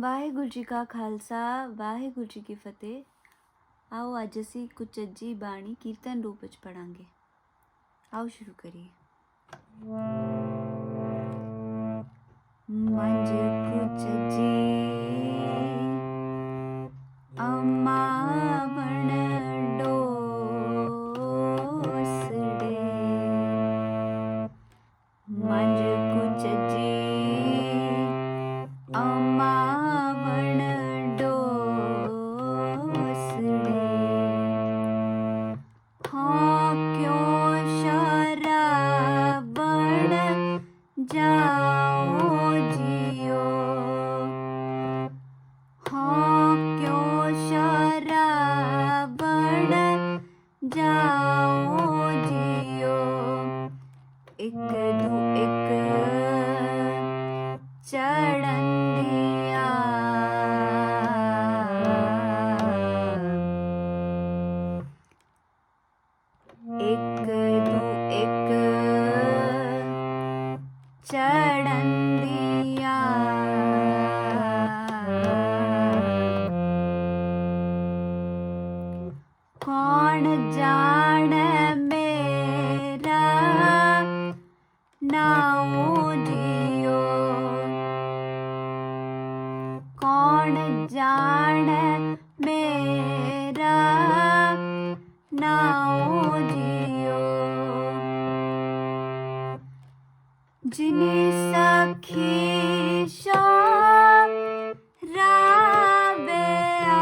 ਵਾਹਿਗੁਰੂ ਜੀ ਕਾ ਖਾਲਸਾ ਵਾਹਿਗੁਰੂ ਜੀ ਕੀ ਫਤਿਹ। ਆਓ ਅੱਜ ਅਸੀਂ ਕੁਚੱਜੀ ਬਾਣੀ ਕੀਰਤਨ ਰੂਪ ਵਿੱਚ ਪੜਾਂਗੇ ਆਓ ਸ਼ੁਰੂ ਕਰੀਏ। ਮੰਜ ਕੁਚੱਜੀ ਕਦੋਂ ਇੱਕ ਚੜਨ ਦੀਆਂ ਇੱਕ ਤੋਂ ਇੱਕ ਚੜਨ ਦੀਆਂ। ਕੌਣ ਜਾਣ ਕੌਣ ਜਾਣੈ ਮੇਰਾ ਨਾਉ ਜਿਉ ਜਿਨੇ ਸਖੀ ਸ਼ਾ ਰਾਬਿਆ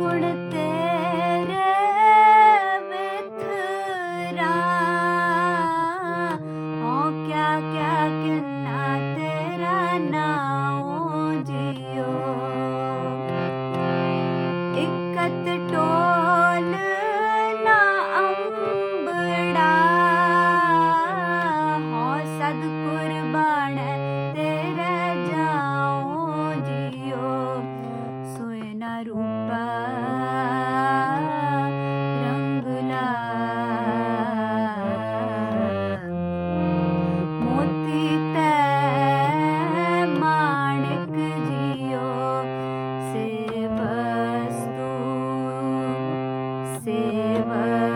கொடுத்தேன். ಸೇವಾ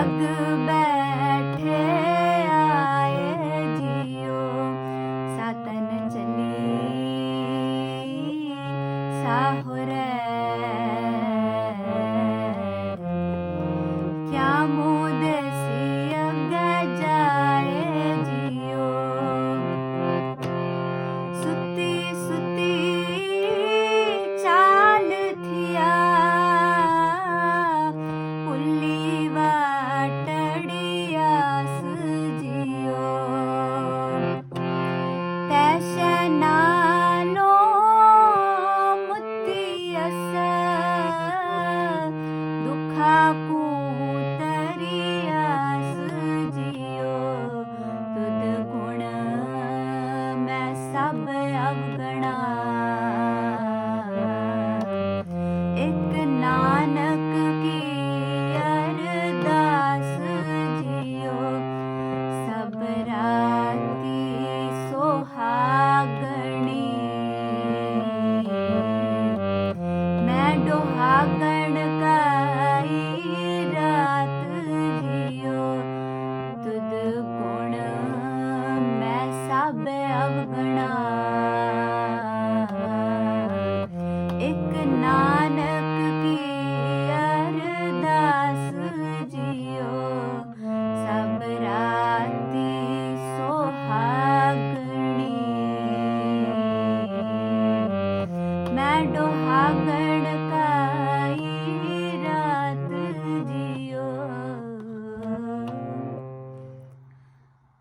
ਜਗ ਜੀਓ ਸਤਨ ਚਲੀ ਸਾਹੁਰੇ